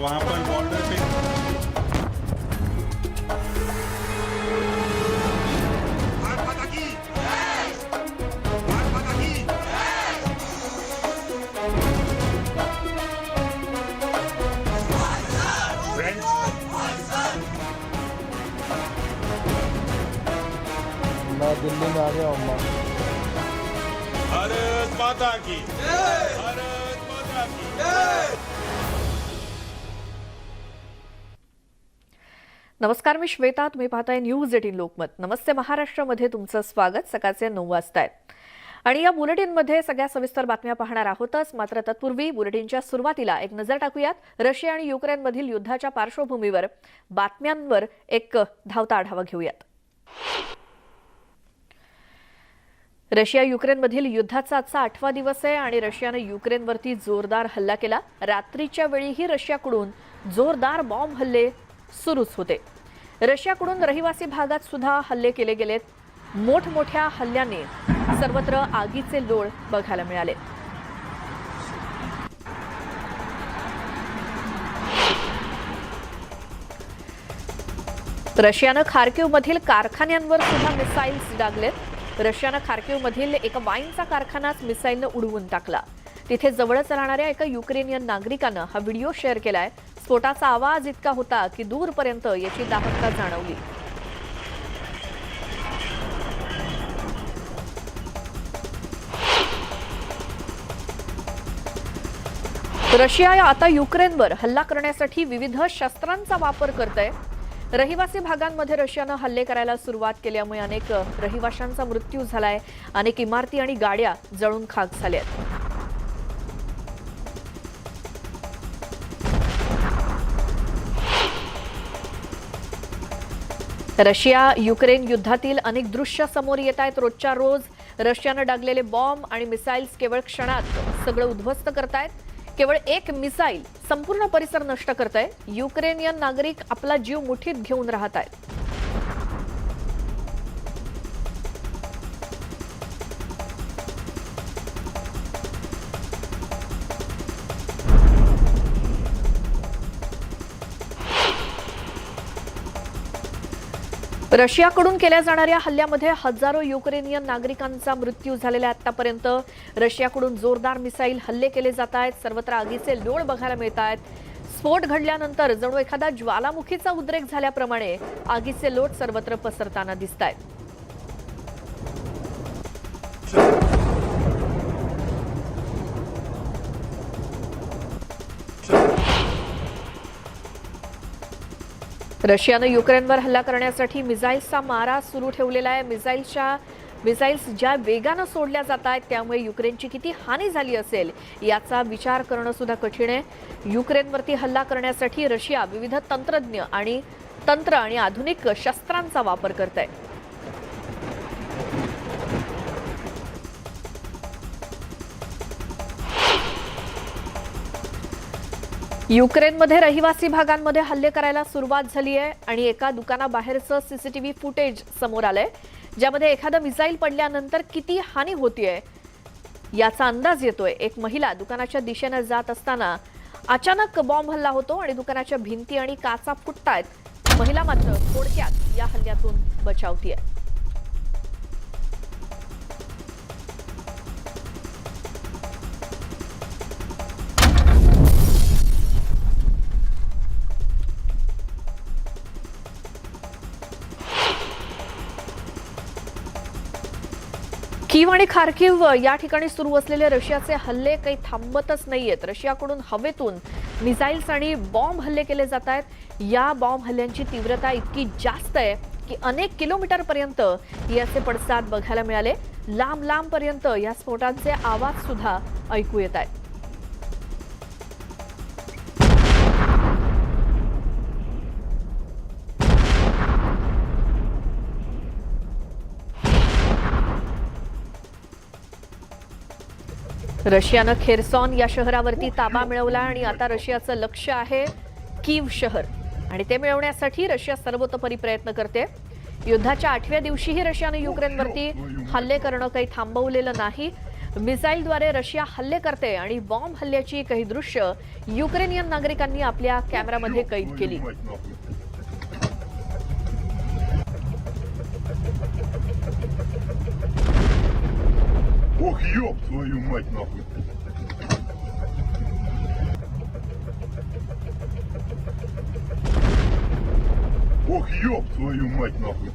वहाँ पर बॉर्डर पे मैं दिल्ली में आ गया हूँ मैं भारत माता की। भारत माता की। नमस्कार मी श्वेता. तुम्ही पाहताय न्यूज एटीन लोकमत. नमस्ते महाराष्ट्रामध्ये तुमचं स्वागत. सकाळचे नऊ वाजता आणि या बुलेटिनमध्ये सगळ्या सविस्तर बातम्या पाहणार आहोतच. मात्र तत्पूर्वी बुलेटिनच्या सुरुवातीला एक नजर टाकूयात. रशिया आणि युक्रेनमधील युद्धाच्या पार्श्वभूमीवर बातम्यांवर एक धावता आढावा घेऊयात. रशिया युक्रेनमधील युद्धाचा आजचा आठवा दिवस आहे आणि रशियानं युक्रेनवरती जोरदार हल्ला केला. रात्रीच्या वेळीही रशियाकडून जोरदार बॉम्ब हल्ले सुरूच होते. रशियाकडून रहिवासी भागात सुद्धा हल्ले केले गेलेत. मोठमोठ्या हल्ल्याने सर्वत्र आगीचे लोळ बघायला मिळाले. रशियानं खार्किवमधील कारखान्यांवर सुद्धा मिसाईल्स डागलेत रशियानं खार्किवमधील एका वाईनचा कारखानाच मिसाईलनं उडवून टाकला. तिथे जवळच राहणाऱ्या एका युक्रेनियन नागरिकानं हा व्हिडिओ शेअर केलाय. स्फोटाचा आवाज इतका होता की दूरपर्यंत याची दाहकता जाणवली. रशिया आता युक्रेनवर हल्ला करण्यासाठी विविध शस्त्रांचा वापर करत आहे रहिवासी भागांमध्ये रशियानं हल्ले करायला सुरुवात केल्यामुळे अनेक रहिवाशांचा मृत्यू झालाय. अनेक इमारती आणि गाड्या जळून खाक झाल्या आहेत रशिया युक्रेन युद्धातील अनेक दृश्य समोर येत आहेत. रोजच्या रोज रशियानं डागलेले बॉम्ब आणि मिसाईल्स केवळ क्षणात सगळं उद्ध्वस्त करतायत. केवळ एक मिसाईल संपूर्ण परिसर नष्ट करत आहे युक्रेनियन नागरिक आपला जीव मुठीत घेऊन राहत आहेत रशियाकडून केल्या जाणाऱ्या हल्ल्यामध्ये हजारो युक्रेनियन नागरिकांचा मृत्यू झालेला आहे आतापर्यंत. रशियाकडून जोरदार मिसाईल हल्ले केले जात आहेत. सर्वत्र आगीचे लोळ बघायला मिळत आहेत. स्फोट घडल्यानंतर जणू एखादा ज्वालामुखीचा उद्रेक झाल्याप्रमाणे आगीचे लोट सर्वत्र पसरताना दिसत आहेत. रशियानं युक्रेनवर हल्ला करण्यासाठी मिझाईल्सचा मारा सुरू ठेवलेला आहे. मिझाईल्सच्या मिसाईल्स ज्या वेगानं सोडल्या जात आहेत त्यामुळे युक्रेनची किती हानी झाली असेल याचा विचार करणं सुद्धा कठीण आहे. युक्रेनवरती हल्ला करण्यासाठी रशिया विविध तंत्रज्ञ आणि तंत्र आणि आधुनिक शस्त्रांचा वापर करत आहे युक्रेनमध्ये रहिवासी भागांमध्ये हल्ले करायला सुरुवात झाली आहे आणि एका दुकानाबाहेरचं सीसीटीव्ही फुटेज समोर आलंय ज्यामध्ये एखादं मिसाईल पडल्यानंतर किती हानी होतीये याचा अंदाज येतोय. एक महिला दुकानाच्या दिशेनं जात असताना अचानक बॉम्ब हल्ला होतो आणि दुकानाच्या भिंती आणि काचा फुटतायत. महिला मात्र थोडक्यात या हल्ल्यातून बचावतीये. कीव आणि खार्किव या ठिकाणी सुरू असलेले रशियाचे हल्ले काही थांबतच नाहीयेत. रशियाकडून हवेतून मिसाईल्स आणि बॉम्ब हल्ले केले जात आहेत. या बॉम्ब हल्ल्यांची तीव्रता इतकी जास्त आहे की अनेक किलोमीटर पर्यंत याचे पडसाद बघायला मिळाले. लांब लांब पर्यंत या स्फोटांचे आवाज सुद्धा ऐकू येत आहेत. रशियानं खेरसॉन या शहरावरती ताबा मिळवला आणि आता रशियाचं लक्ष आहे कीव शहर. आणि ते मिळवण्यासाठी रशिया सर्वतोपरी प्रयत्न करते. युद्धाच्या आठव्या दिवशीही रशियानं युक्रेनवरती हल्ले करणं काही थांबवलेलं नाही. मिसाईलद्वारे रशिया हल्ले करते आणि बॉम्ब हल्ल्याची काही दृश्य युक्रेनियन नागरिकांनी आपल्या कॅमेरामध्ये कैद केली. Ох, ёб твою мать нахуй. Ох, ёб твою мать нахуй.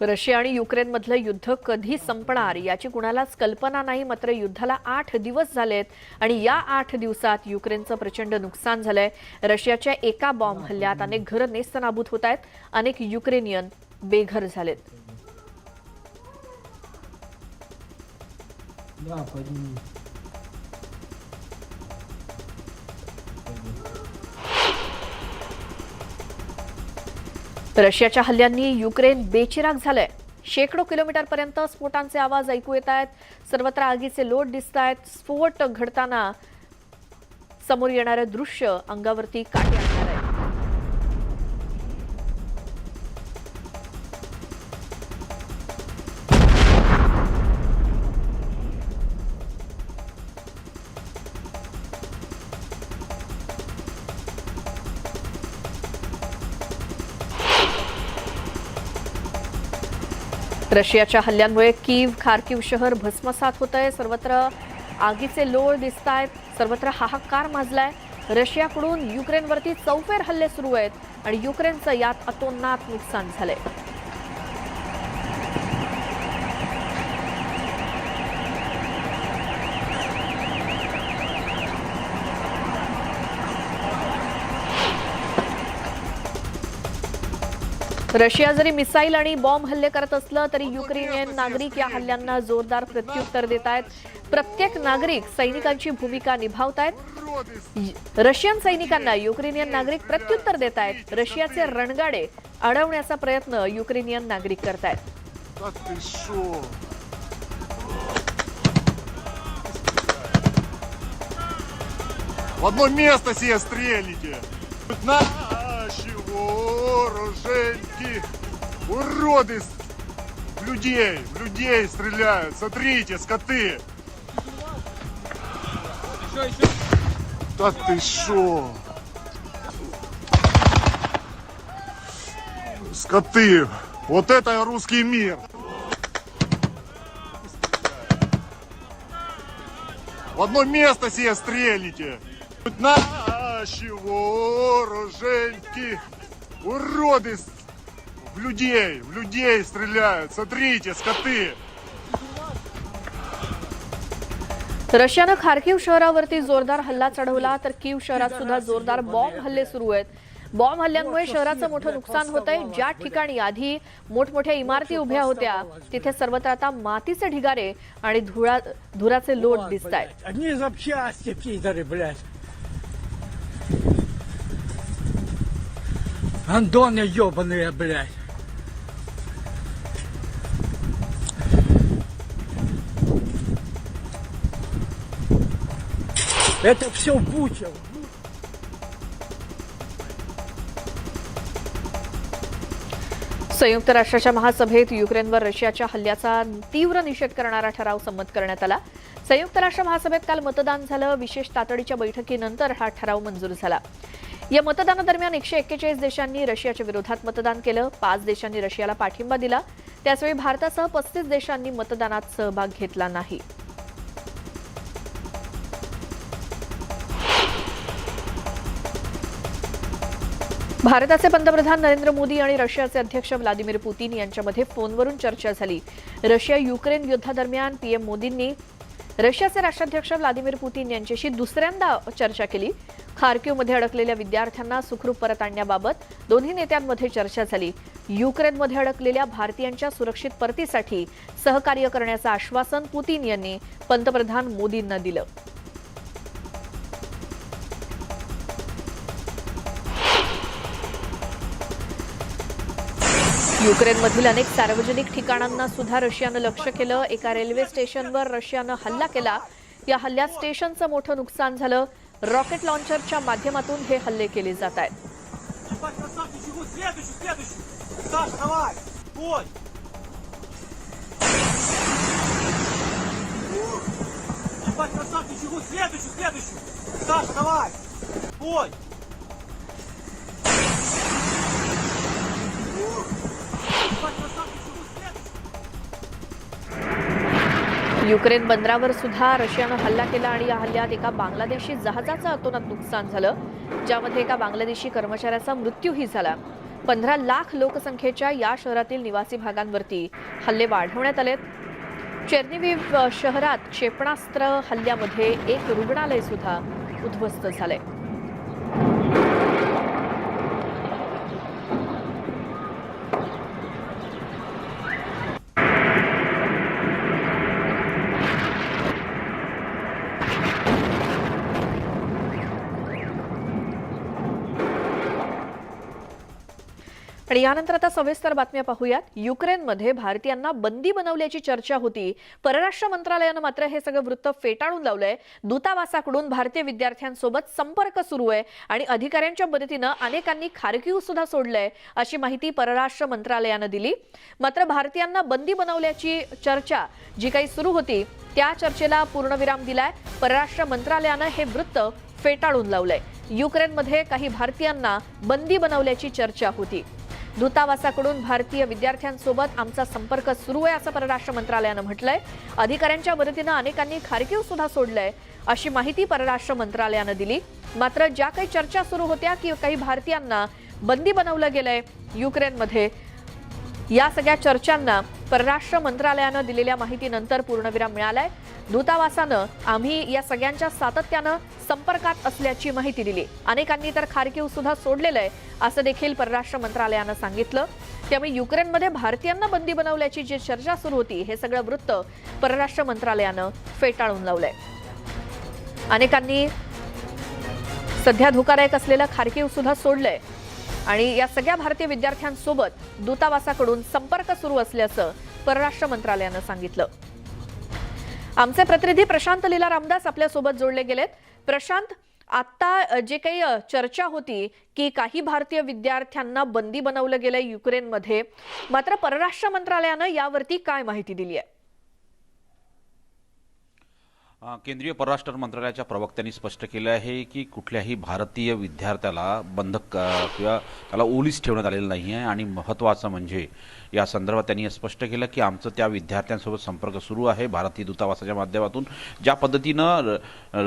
रशिया आणि युक्रेनमधलं युद्ध कधी संपणार याची कुणालाच कल्पना नाही मात्र युद्धाला आठ दिवस झालेत आणि या आठ दिवसात युक्रेनचं प्रचंड नुकसान झालंय रशियाच्या एका बॉम्ब हल्ल्यात अनेक घरं नेस्तनाबूत होत आहेत अनेक युक्रेनियन बेघर झालेत. रशियाच्या हल्ल्यांनी युक्रेन बेचिराग झालंय. शेकडो किलोमीटरपर्यंत स्फोटांचे आवाज ऐकू येत आहेत. सर्वत्र आगीचे लोट दिसत आहेत. स्फोट घडताना समोर येणारे दृश्य अंगावरती काटे रशियाच्या हल्ल्यांमुळे कीव खार्किव शहर भस्मसात होत आहे सर्वत्र आगीचे लोळ दिसत आहेत सर्वत्र हाहाकार माजलाय. रशियाकडून युक्रेनवरती चौफेर हल्ले सुरू आहेत आणि युक्रेनचं यात अतोनात नुकसान झालंय. रशिया जरी मिसाईल आणि बॉम्ब हल्ले करत असलं तरी युक्रेनियन नागरिक या हल्ल्यांना जोरदार प्रत्युत्तर देत आहेत प्रत्येक नागरिक सैनिकांची भूमिका निभावत आहेत रशियन सैनिकांना युक्रेनियन नागरिक प्रत्युत्तर देत आहेत रशियाचे रणगाडे अडवण्याचा प्रयत्न युक्रेनियन नागरिक करतायत Да ты шо? В одно место себе стрелите! Наши Вооруженьки! Уроды! В людей! В людей стреляют! Смотрите, скоты! Еще, еще. Да ты шо? Скоты! Вот это русский мир! В одно место себе стрелите! Наши вооруженьки! Уроды! с- В людей! В людей стреляют! Смотрите, скоты! रशियानं खार्किव शहरावरती जोरदार हल्ला चढवला तर कीव शहरात सुद्धा जोरदार बॉम्ब हल्ले सुरू आहेत बॉम्ब हल्ल्यांमुळे शहराचं मोठं नुकसान होत आहे ज्या ठिकाणी आधी मोठमोठ्या इमारती उभ्या होत्या तिथे सर्वत्र आता मातीचे ढिगारे आणि धुळा धुराचे लोट दिसत आहेत Одни запчасти, пидоры, блядь. Андоны ебаные, блядь. Это все буча. संयुक्त राष्ट्राच्या महासभेत युक्रेनवर रशियाच्या हल्ल्याचा तीव्र निषेध करणारा ठराव संमत करण्यात आला संयुक्त राष्ट्र महासभेत काल मतदान झालं विशेष तातडीच्या बैठकीनंतर हा ठराव मंजूर झाला या मतदानादरम्यान एकशे एक्केचाळीस देशांनी रशियाच्या विरोधात मतदान केलं. पाच देशांनी रशियाला पाठिंबा दिला. त्याचवेळी भारतासह पस्तीस देशांनी मतदानात सहभाग घेतला नाही. भारताचे पंतप्रधान नरेंद्र मोदी आणि रशियाचे अध्यक्ष व्लादिमीर पुतीन यांच्यामध्ये फोनवरून चर्चा झाली. रशिया युक्रेन युद्धादरम्यान पीएम मोदींनी रशियाचे राष्ट्राध्यक्ष व्लादिमीर पुतीन यांच्याशी दुसऱ्यांदा चर्चा केली. खार्किवमध्ये अडकलेल्या विद्यार्थ्यांना सुखरूप परत आणण्याबाबत दोन्ही नेत्यांमध्ये चर्चा झाली. युक्रेनमध्ये अडकलेल्या भारतीयांच्या सुरक्षित परतीसाठी सहकार्य करण्याचं आश्वासन पुतीन यांनी पंतप्रधान मोदींना दिलं. युक्रेनमधील अनेक सार्वजनिक ठिकाणांना सुद्धा रशियानं लक्ष केलं. एका रेल्वे स्टेशनवर रशियानं हल्ला केला. या हल्ल्यात स्टेशनचं मोठं नुकसान झालं. रॉकेट लॉन्चरच्या माध्यमातून हे हल्ले केले जात आहेत Ебать, красавчик, бегу, следующий, следующий! Саш, давай! Бой! युक्रेन बंदरावर सुद्धा रशियानं हल्ला केला आणि या हल्ल्यात एका बांगलादेशी जहाजाचं अतोनात नुकसान झालं ज्यामध्ये एका बांगलादेशी कर्मचाऱ्याचा मृत्यूही झाला. पंधरा लाख लोकसंख्येच्या या शहरातील निवासी भागांवरती हल्ले वाढवण्यात आलेत. चेर्निवी शहरात क्षेपणास्त्र हल्ल्यामध्ये एक रुग्णालय सुद्धा उद्ध्वस्त झालंय. आणि यानंतर आता सविस्तर बातम्या पाहूयात. युक्रेनमध्ये भारतीयांना बंदी बनवल्याची चर्चा होती. परराष्ट्र मंत्रालयानं मात्र हे सगळं वृत्त फेटाळून लावलंय. दूतावासाकडून भारतीय विद्यार्थ्यांसोबत संपर्क सुरू आहे आणि अधिकाऱ्यांच्या मदतीनं अनेकांनी खारकीव सुद्धा सोडलंय अशी माहिती परराष्ट्र मंत्रालयानं दिली. मात्र भारतीयांना बंदी बनवल्याची चर्चा जी काही सुरू होती त्या चर्चेला पूर्णविराम दिलाय. परराष्ट्र मंत्रालयानं हे वृत्त फेटाळून लावलंय. युक्रेनमध्ये काही भारतीयांना बंदी बनवल्याची चर्चा होती. दूतावासाकडून भारतीय विद्यार्थ्यांसोबत आमचा संपर्क सुरू आहे असं परराष्ट्र मंत्रालयानं म्हटलंय. अधिकाऱ्यांच्या मदतीनं अनेकांनी खारकीव सुद्धा सोडलंय अशी माहिती परराष्ट्र मंत्रालयानं दिली. मात्र ज्या काही चर्चा सुरू होत्या की काही भारतीयांना बंदी बनवलं गेलंय युक्रेनमध्ये या सगळ्या चर्चांना परराष्ट्र मंत्रालयानं दिलेल्या माहितीनंतर पूर्णविराम मिळालाय. दूतावासानं आम्ही या सगळ्यांच्या सातत्यानं संपर्कात असल्याची माहिती दिली. अनेकांनी तर खारकीव सुद्धा सोडलेलं आहे असं देखील परराष्ट्र मंत्रालयानं सांगितलं. त्यामुळे युक्रेनमध्ये भारतीयांना बंदी बनवल्याची जी चर्चा सुरू होती हे सगळं वृत्त परराष्ट्र मंत्रालयानं फेटाळून लावलंय. अनेकांनी सध्या धोकादायक असलेलं खारकीव सुद्धा सोडलंय. आणि या सगळ्या भारतीय विद्यार्थ्यांसोबत दूतावासाकडून संपर्क सुरू असल्याचं परराष्ट्र मंत्रालयानं सांगितलं. आमचे प्रतिनिधी प्रशांत लीला रामदास आपल्यासोबत जोडले गेलेत. प्रशांत आता जे काही चर्चा होती की काही भारतीय विद्यार्थ्यांना बंदी बनवलं गेलंय युक्रेनमध्ये मात्र परराष्ट्र मंत्रालयानं यावरती काय माहिती दिली आहे केंद्रीय परराष्ट्र मंत्रालयाच्या प्रवक्त्यांनी स्पष्ट केलं आहे की कुठल्याही भारतीय विद्यार्थ्याला बंधक किंवा त्याला ओलीस ठेवण्यात आलेलं नाही आहे. आणि महत्त्वाचं म्हणजे या संदर्भात त्यांनी हे स्पष्ट केलं की आमचं त्या विद्यार्थ्यांसोबत संपर्क सुरू आहे. भारतीय दूतावासाच्या माध्यमातून ज्या पद्धतीनं र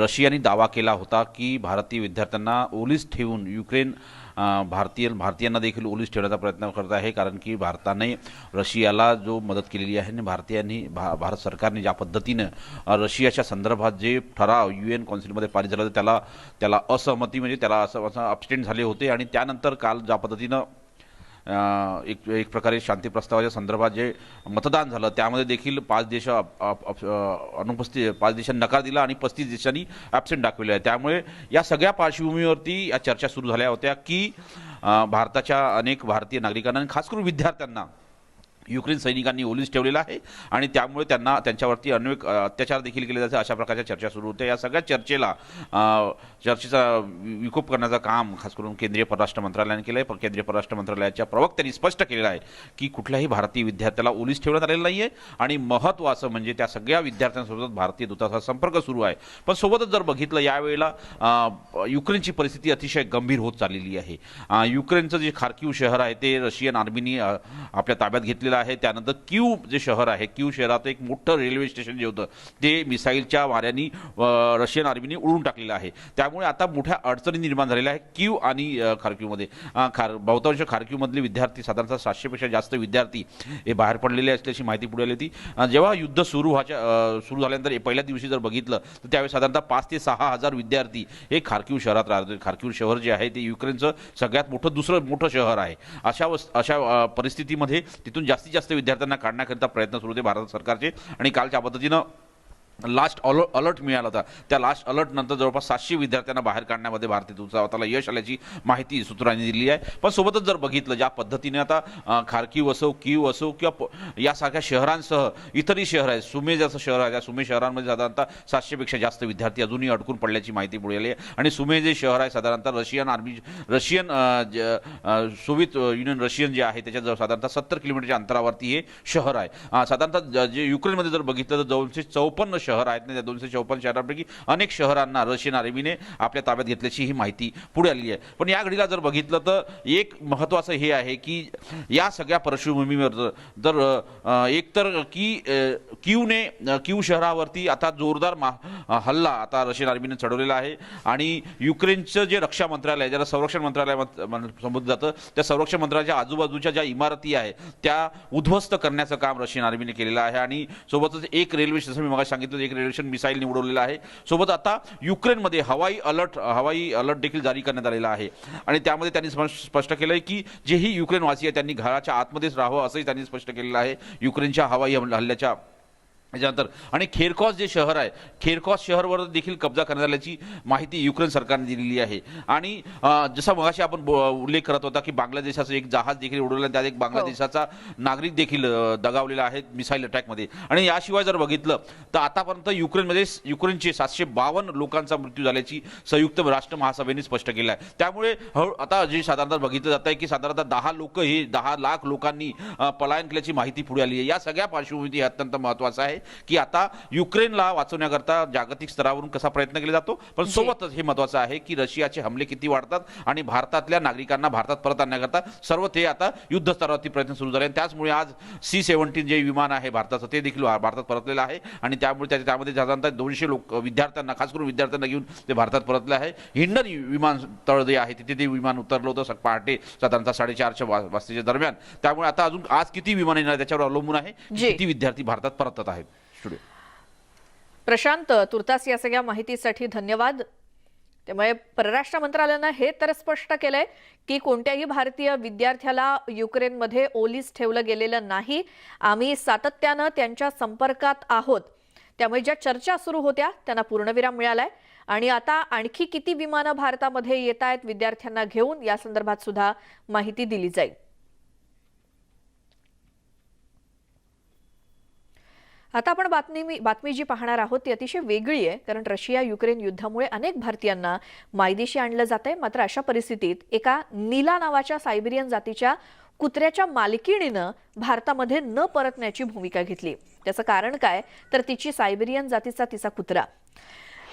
रशियाने दावा केला होता की भारतीय विद्यार्थ्यांना ओलीस ठेवून युक्रेन भारतीय भारतीयांना देखील ओलीस ठेवण्याचा प्रयत्न करत आहे कारण की भारताने रशियाला जो मदत केलेली आहे आणि भारतीयांनी भा भारत सरकारने ज्या पद्धतीनं रशियाच्या संदर्भात जे ठराव यू एन कौन्सिलमध्ये पारित झाला त्याला त्याला असहमती म्हणजे त्याला असं असं अपस्टेंट झाले होते आणि त्यानंतर काल ज्या पद्धतीनं एक एक प्रकारे शांती प्रस्तावाच्या संदर्भात जे मतदान झालं त्यामध्ये देखील पाच देश अप- अनुपस्थित पाच देशांनी नकार दिला आणि पस्तीस देशांनी ॲबसेंट दाखवले आहे. त्यामुळे या सगळ्या पार्श्वभूमीवरती या चर्चा सुरू झाल्या होत्या की भारताच्या अनेक भारतीय नागरिकांना आणि खास करून विद्यार्थ्यांना युक्रेन सैनिकांनी ओलीस ठेवलेला आहे आणि त्यामुळे त्यांना त्यांच्यावरती अनेक अत्याचार देखील केले जाते अशा प्रकारच्या चर्चा सुरू होत्या या सगळ्या चर्चेला चर्चेचा विकोप करण्याचं काम खास करून केंद्रीय परराष्ट्र मंत्रालयाने केलं आहे पण केंद्रीय परराष्ट्र मंत्रालयाच्या प्रवक्त्यांनी स्पष्ट केलेलं आहे की कुठल्याही भारतीय विद्यार्थ्याला ओलीस ठेवण्यात आलेलं नाही आहे आणि महत्त्वाचं म्हणजे त्या सगळ्या विद्यार्थ्यांसोबत भारतीय दूताचा संपर्क सुरू आहे. पण सोबतच जर बघितलं यावेळेला युक्रेनची परिस्थिती अतिशय गंभीर होत चाललेली आहे. युक्रेनचं जे खारकीव शहर आहे ते रशियन आर्मीनी आपल्या ताब्यात घेतलेलं आहे. त्यानंतर क्यू जे शहर आहे क्यू शहरात एक मोठं रेल्वे स्टेशन जे होतं ते मिसाईलच्या वाऱ्यांनी रशियन आर्मीने उडून टाकलेलं आहे. त्यामुळे आता मोठ्या अडचणी निर्माण झालेल्या आहे क्यू आणि अ, खारकीवमध्ये खार बहुतांश खारकीवमधले विद्यार्थी साधारणतः सातशेपेक्षा जास्त विद्यार्थी हे बाहेर पडलेले असल्याची माहिती पुढे आली होती. जेव्हा युद्ध सुरू व्हायच्या सुरू झाल्यानंतर पहिल्या दिवशी जर बघितलं तर त्यावेळी साधारणतः पाच ते सहा हजार विद्यार्थी हे खारकीव शहरात राहतात खारकीव शहर जे आहे ते युक्रेनचं सगळ्यात मोठं दुसरं मोठं शहर आहे. अशा अशा परिस्थितीमध्ये तिथून जास्त जास्तीत जास्त विद्यार्थ्यांना काढण्याकरिता प्रयत्न सुरू होते भारत सरकारचे. आणि कालच्या पद्धतीनं लास्ट अलर्ट अलर्ट मिळाला होता. त्या लास्ट अलर्ट नंतर जवळपास सातशे विद्यार्थ्यांना बाहेर काढण्यामध्ये भारतीय दूतावासाला यश आल्याची माहिती सूत्रांनी दिली आहे. पण सोबतच जर बघितलं ज्या पद्धतीने आता खारकीव असो कीव असो किंवा यासारख्या शहरांसह इतरही शहर आहेत सुमे जसं शहर आहे त्या सुमे शहरांमध्ये साधारणतः सातशेपेक्षा जास्त विद्यार्थी अजूनही अडकून पडल्याची माहिती पुढे आली आहे. आणि सुमे जे शहर आहे साधारणतः रशियन आर्मी रशियन सोवियत ज- युनियन रशियन जे आहे त्याच्या साधारणतः सत्तर किलोमीटरच्या अंतरावरती हे शहर आहे. साधारणतः ज- जे युक्रेनमध्ये जर बघितलं तर जवळचे चौपन्न शहर शहर आहेत ना त्या दोनशे चौपन्न शहरांपैकी अनेक शहरांना रशियन आर्मीने आपल्या ताब्यात घेतल्याची ही माहिती पुढे आलेली आहे. पण या घडीला जर बघितलं तर एक महत्त्वाचं हे आहे की या सगळ्या पार्श्वभूमीवर जर- एकतर एक तर की क्यूने क्यू शहरावरती आता जोरदार मा हल्ला आता रशियन आर्मीने चढवलेला आहे आणि युक्रेनचं जे रक्षा मंत्रालय ज्याला संरक्षण मंत्रालय संबोधलं जातं त्या संरक्षण मंत्रालयाच्या आजूबाजूच्या ज्या इमारती आहे त्या उद्ध्वस्त करण्याचं काम रशियन आर्मीने केलेलं आहे आणि सोबतच एक रेल्वे स्टेशन मी मला सांगितलं एक रेडिएशन मिसाईल निवडवलेलं आहे. सोबत आता युक्रेनमध्ये हवाई अलर्ट हवाई अलर्ट देखील जारी करण्यात आलेला आहे. आणि त्यामध्ये त्यांनी स्पष्ट स्पष्ट केलंय की जेही युक्रेनवासी आहे त्यांनी घराच्या आतमध्येच राहावं असंही त्यांनी स्पष्ट केलेलं आहे. युक्रेनच्या हवाई हल्ल्याच्या त्याच्यानंतर आणि खेरकॉस जे शहर आहे खेरकॉस शहरवर देखील कब्जा करण्यात आल्याची माहिती युक्रेन सरकारने दिलेली आहे. आणि जसा मगाशी आपण उल्लेख करत होता की बांगलादेशाचं एक जहाज देखील उडवलं त्यात एक बांगलादेशाचा नागरिक देखील दगावलेला आहे मिसाईल अटॅकमध्ये. आणि याशिवाय जर बघितलं तर आतापर्यंत युक्रेनमध्ये युक्रेनचे सातशे बावन्न लोकांचा मृत्यू झाल्याची संयुक्त राष्ट्र महासभेने स्पष्ट केलं आहे त्यामुळे हळू- आता जे साधारणतः बघितलं जात आहे की साधारणतः दहा लोक हे दहा लाख लोकांनी पलायन केल्याची माहिती पुढे आली आहे. या सगळ्या पार्श्वभूमीत हे अत्यंत महत्त्वाचं आहे. की आता युक्रेनला वाचवण्याकरता जागतिक स्तरावरून कसा प्रयत्न केला जातो? पण सोबतच हे महत्त्वाचं आहे की रशियाचे हमले किती वाढतात आणि भारतातल्या नागरिकांना भारतात परत आणण्याकरता सर्व ते आता युद्ध स्तरावरती प्रयत्न सुरू झाले. आणि त्याचमुळे आज सी सेव्हन्टीन जे विमान आहे भारताचं ते देखील भारतात परतलेलं आहे. आणि त्यामुळे त्या- त्यामध्ये साधारणतः दोनशे लोक विद्यार्थ्यांना खास करून विद्यार्थ्यांना घेऊन ते भारतात परतले आहे. हिंडन विमानतळ जे आहे तिथे ते विमान उतरलं होतं पहाटे साधारणतः साडेचारच्या वाजतेच्या दरम्यान. त्यामुळे आता अजून आज किती विमान येणार त्याच्यावर अवलंबून आहे. किती विद्यार्थी भारतात परतत आहेत? स्टुडिओ. प्रशांत तुर्तास या सगळ्या माहितीसाठी धन्यवाद. त्यामुळे परराष्ट्र मंत्रालयानं हे तर स्पष्ट केलंय की कोणत्याही भारतीय विद्यार्थ्याला युक्रेनमध्ये ओलीस ठेवलं गेलेलं नाही. आम्ही सातत्यानं त्यांच्या संपर्कात आहोत. त्यामुळे ज्या चर्चा सुरू होत्या त्यांना पूर्णविराम मिळालाय. आणि आता आणखी किती विमानं भारतामध्ये येत आहेत विद्यार्थ्यांना घेऊन या संदर्भात सुद्धा माहिती दिली जाईल. आता आपण बातमी बातमी जी पाहणार आहोत ती अतिशय वेगळी आहे कारण रशिया युक्रेन युद्धामुळे अनेक भारतीयांना मायदेशी आणलं जात आहे मात्र अशा परिस्थितीत एका नीला नावाच्या सायबेरियन जातीच्या कुत्र्याच्या मालकिणीनं भारतामध्ये न परतण्याची भूमिका घेतली. त्याचं कारण काय? तर तिची सायबेरियन जातीचा तिचा कुत्रा.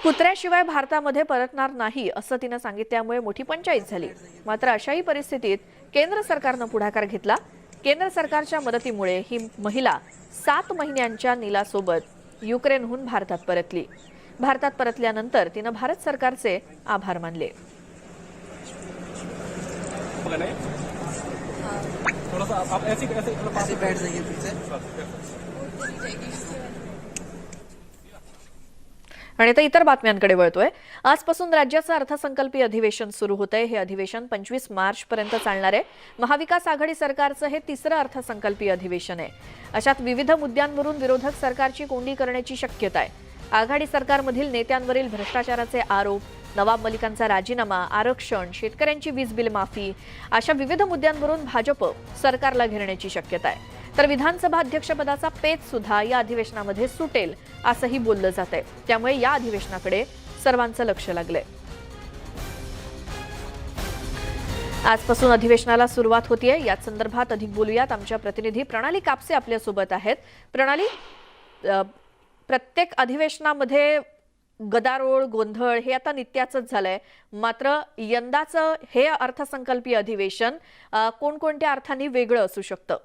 कुत्र्याशिवाय भारतामध्ये परतणार नाही असं तिनं सांगितल्यामुळे मोठी पंचायत झाली. मात्र अशाही परिस्थितीत केंद्र सरकारनं पुढाकार घेतला. केंद्र सरकारच्या मदतीमुळे ही महिला सात महिन्यांच्या नीलासोबत युक्रेनहून भारतात परतली. भारतात परतल्यानंतर तिनं भारत सरकारचे आभार मानले. थोड़ा सा आप ऐसे ऐसे थोड़ा पास बैठ जाइए पीछे. आणि आता इतर बातम्यांकडे वळतोय. आजपासून राज्याचं अर्थसंकल्पीय अधिवेशन सुरू होत आहे हे अधिवेशन पंचवीस मार्च पर्यंत चालणार आहे. महाविकास आघाडी सरकारचं हे तिसरं अर्थसंकल्पीय अधिवेशन आहे. अशात विविध मुद्द्यांवरून विरोधक सरकारची कोंडी करण्याची शक्यता आहे. आघाडी सरकारमधील नेत्यांवरील भ्रष्टाचाराचे आरोप नवाब मलिकांचा राजीनामा आरक्षण शेतकऱ्यांची वीज बिल माफी अशा विविध मुद्द्यांवरून भाजप सरकारला घेरण्याची शक्यता आहे. तर विधानसभा अध्यक्षपदाचा पेच सुद्धा या अधिवेशनामध्ये सुटेल असंही बोललं जात आहे त्यामुळे या अधिवेशनाकडे सर्वांचं लक्ष लागलंय. आजपासून अधिवेशनाला सुरुवात होतीये. याच संदर्भात अधिक बोलूयात. आमच्या प्रतिनिधी प्रणाली कापसे आपल्यासोबत आहेत. प्रणाली प्रत्येक अधिवेशनामध्ये गदारोळ गोंधळ हे आता नित्याचंच झालंय. मात्र यंदाचं हे अर्थसंकल्पीय अधिवेशन कोणकोणत्या अर्थाने वेगळं असू शकतं?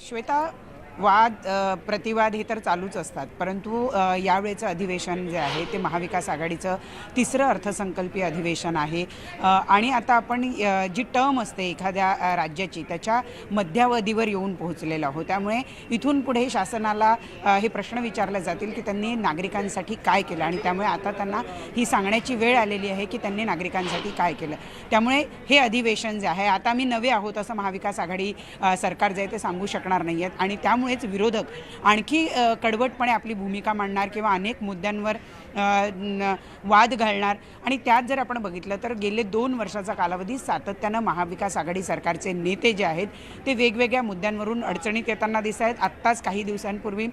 श्वेता वाद प्रतिवाद हे तर चालूच असतात. परंतु यावेळेचं अधिवेशन जे आहे ते महाविकास आघाडीचं तिसरं अर्थसंकल्पीय अधिवेशन आहे. आणि आता आपण जी टर्म असते एखाद्या राज्याची त्याच्या मध्यावधीवर येऊन पोहोचलेलो आहोत. त्यामुळे इथून पुढे शासनाला हे प्रश्न विचारले जातील की त्यांनी नागरिकांसाठी काय केलं? आणि त्यामुळे आता त्यांना ही सांगण्याची वेळ आलेली आहे की त्यांनी नागरिकांसाठी काय केलं? त्यामुळे हे अधिवेशन जे आहे आता मी नवे आहोत असं महाविकास आघाडी सरकार जे आहे ते सांगू शकणार नाही आहेत आणि त्यामुळे त्यामुळेच विरोधक आणखी कडवटपणे आपली भूमिका मांडणार किंवा अनेक मुद्द्यांवर वाद घालणार. आणि त्यात जर आपण बघितलं तर गेले दोन वर्षाचा कालावधी सातत्यानं महाविकास आघाडी सरकारचे नेते जे आहेत ते वेगवेगळ्या मुद्द्यांवरून अडचणीत येताना दिसत आहेत. आत्ताच काही दिवसांपूर्वी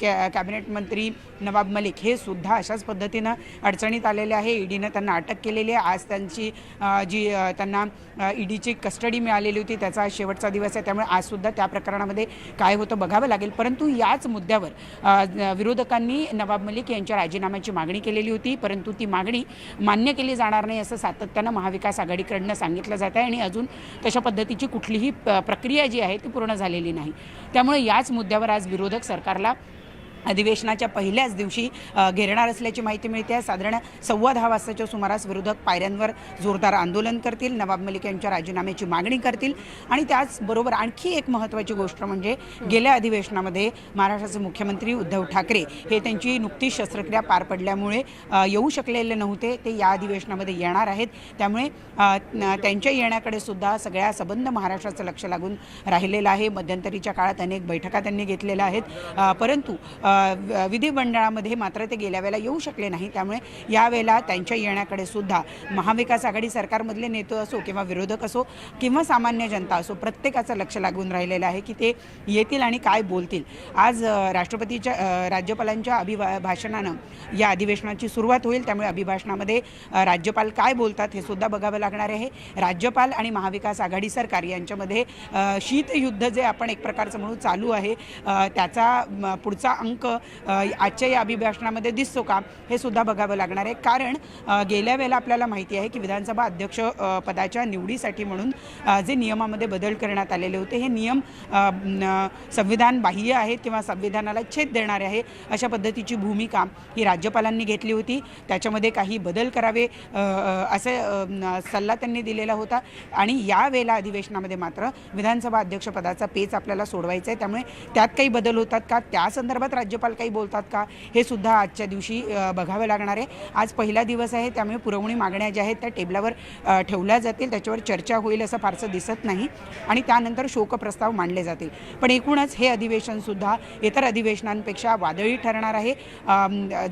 कॅ कॅबिनेट मंत्री नवाब मलिक हे सुद्धा अशाच पद्धतीनं अडचणीत आलेले आहे. ईडीनं त्यांना अटक केलेली आहे. आज त्यांची जी त्यांना ईडीची कस्टडी मिळालेली होती त्याचा शेवटचा दिवस आहे. त्यामुळे आजसुद्धा त्या प्रकरणामध्ये काय होतं होतं बघावं लागेल. परंतु याच मुद्द्यावर विरोधकांनी नवाब मलिक यांच्या राजीनाम्याची मागणी केलेली होती. परंतु ती मागणी मान्य केली जाणार नाही असं सातत्यानं महाविकास आघाडीकडनं सांगितलं जात आहे आणि अजून तशा पद्धतीची कुठलीही प्रक्रिया जी आहे ती पूर्ण झालेली नाही. त्यामुळे याच मुद्द्यावर आज विरोधक सरकारला अधिवेशनाच्या पहिल्याच दिवशी घेरणार असल्याची माहिती मिळते. आहे साधारण सव्वा दहा वाजताच्या सुमारास विरोधक पायऱ्यांवर जोरदार आंदोलन करतील. नवाब मलिक यांच्या राजीनाम्याची मागणी करतील. आणि त्याचबरोबर आणखी एक महत्त्वाची गोष्ट म्हणजे गेल्या अधिवेशनामध्ये महाराष्ट्राचे मुख्यमंत्री उद्धव ठाकरे हे त्यांची नुकतीच शस्त्रक्रिया पार पडल्यामुळे येऊ शकलेले नव्हते. ते या अधिवेशनामध्ये येणार आहेत. त्यामुळे त्यांच्या येण्याकडे सुद्धा सगळ्या सबंध महाराष्ट्राचं लक्ष लागून राहिलेलं आहे. मध्यंतरीच्या काळात अनेक बैठका त्यांनी घेतलेल्या आहेत. परंतु विधिमंडळामध्ये मात्र ते गेल्या वेळेला येऊ शकले नाही. त्यामुळे यावेळेला त्यांच्या येण्याकडे सुद्धा महाविकास आघाडी सरकारमधले नेते असो किंवा विरोधक असो किंवा सामान्य जनता असो प्रत्येकाचं लक्ष लागून राहिलेलं आहे की ते येतील आणि काय बोलतील. आज राष्ट्रपतीच्या राज्यपालांच्या अभिभा भाषणानं या अधिवेशनाची सुरुवात होईल. त्यामुळे अभिभाषणामध्ये राज्यपाल काय बोलतात हे सुद्धा बघावं लागणार आहे. राज्यपाल आणि महाविकास आघाडी सरकार यांच्यामध्ये शीतयुद्ध जे आपण एक प्रकारचं म्हणू चालू आहे त्याचा पुढचा अंक आजच्या या अभिभाषणामध्ये दिसतो का हे सुद्धा बघावं लागणार आहे. कारण गेल्या वेळेला आपल्याला माहिती आहे की विधानसभा अध्यक्ष पदाच्या निवडीसाठी म्हणून जे नियमामध्ये बदल करण्यात आलेले होते हे नियम संविधान बाह्य आहेत किंवा संविधानाला छेद देणारे आहे अशा पद्धतीची भूमिका ही राज्यपालांनी घेतली होती. त्याच्यामध्ये काही बदल करावे असे सल्ला त्यांनी दिलेला होता. आणि या वेळेला अधिवेशनामध्ये मात्र विधानसभा अध्यक्षपदाचा पेच आपल्याला सोडवायचा आहे. त्यामुळे त्यात काही बदल होतात का? त्या संदर्भात राज्य राज्यपाल काही बोलतात का हे सुद्धा आजच्या दिवशी बघावं लागणार आहे. आज पहिला दिवस आहे त्यामुळे पुरवणी मागण्या ज्या आहेत त्या टेबलावर ठेवल्या जातील. त्याच्यावर चर्चा होईल असं फारसं दिसत नाही आणि त्यानंतर शोकप्रस्ताव मांडले जातील. पण एकूणच हे अधिवेशन सुद्धा इतर अधिवेशनांपेक्षा वादळी ठरणार आहे.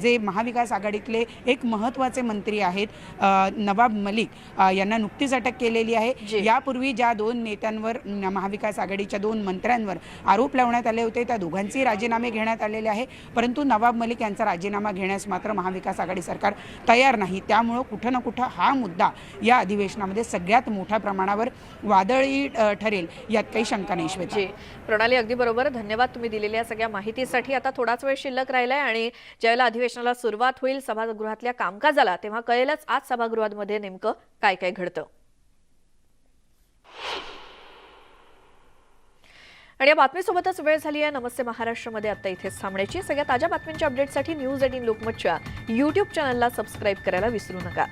जे महाविकास आघाडीतले एक महत्त्वाचे मंत्री आहेत नवाब मलिक यांना नुकतीच अटक केलेली आहे. यापूर्वी ज्या दोन नेत्यांवर महाविकास आघाडीच्या दोन मंत्र्यांवर आरोप लावण्यात आले होते त्या दोघांचेही राजीनामे घेण्यात आलेले आहे. परंतु नवाब मलिक यांचा राजीनामा घेण्यास मात्र महाविकास आघाडी सरकार तयार नाही. त्यामुळं कुठं ना कुठं हा मुद्दा या अधिवेशनामध्ये सगळ्यात मोठ्या प्रमाणावर वादळी ठरेल यात काही शंका नाही श्वेता. प्रणाली अगदी बरोबर. धन्यवाद तुम्ही दिलेल्या सगळ्या माहितीसाठी. आता थोडाच वेळ शिल्लक राहिलाय आणि ज्यावेळेला अधिवेशनाला सुरुवात होईल सभागृहातल्या कामकाजाला तेव्हा कळेलच आज सभागृहामध्ये नेमकं काय काय घडतं. आणि या बातमीसोबतच वेळ झाली आहे. नमस्ते महाराष्ट्रामध्ये आता इथेच थांबण्याची सगळ्या ताज्या बातम्यांच्या अपडेटसाठी न्यूज एटीन लोकमतच्या युट्यूब चॅनलला सबस्क्राईब करायला विसरू नका.